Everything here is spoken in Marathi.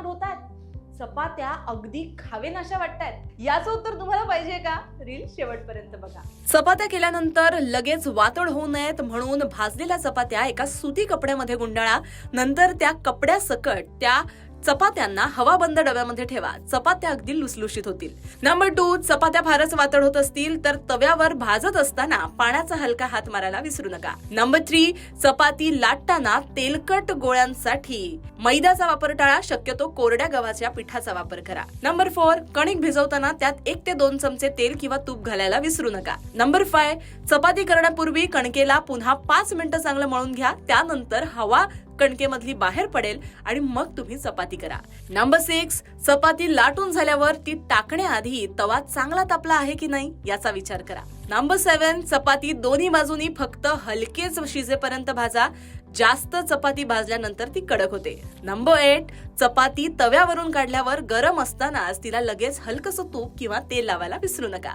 वातड होत आहेत चपात्या अगदी खावेनाशा वाटतात याचं उत्तर तुम्हाला पाहिजे का? रील शेवटपर्यंत बघा. चपात्या केल्यानंतर लगेच वातड होऊ नयेत म्हणून भाजलेल्या चपात्या एका सुती कपड्यामध्ये गुंडाळा. नंतर त्या कपड्यासकट त्या चपात्यांना हवाबंद डब्यामध्ये ठेवा. चपात्या अगदी लुसलुशीत होतील. नंबर टू चपात्या फारच वातड होत असतील तर तव्यावर भाजत असताना पाण्याचा हलका हात मारायला विसरू नका. नंबर थ्री चपाती लाटताना तेलकट गोळ्यांसाठी. मैद्याचा वापर टाळा शक्यतो कोरड्या गव्हाच्या पिठाचा वापर करा. नंबर फोर कणिक भिजवताना त्यात एक ते दोन चमचे तेल किंवा तूप घालायला विसरू नका. नंबर फाय चपाती करण्यापूर्वी कणकेला पुन्हा पाच मिनिटं चांगलं मळून घ्या. त्यानंतर हवा कणकेमधली बाहेर पडेल आणि मग तुम्ही चपाती करा. नंबर सिक्स चपाती लाटून झाल्यावर ती टाकण्याआधी तवा चांगला तापला आहे की नाही याचा विचार करा. नंबर सेवन चपाती दोन्ही बाजूनी फक्त हलकेच शिजेपर्यंत भाजा. जास्त चपाती भाजल्यानंतर ती कडक होते. नंबर एट चपाती तव्यावरून काढल्यावर गरम असतानाच तिला लगेच हलकस तूप किंवा तेल लावायला विसरू नका.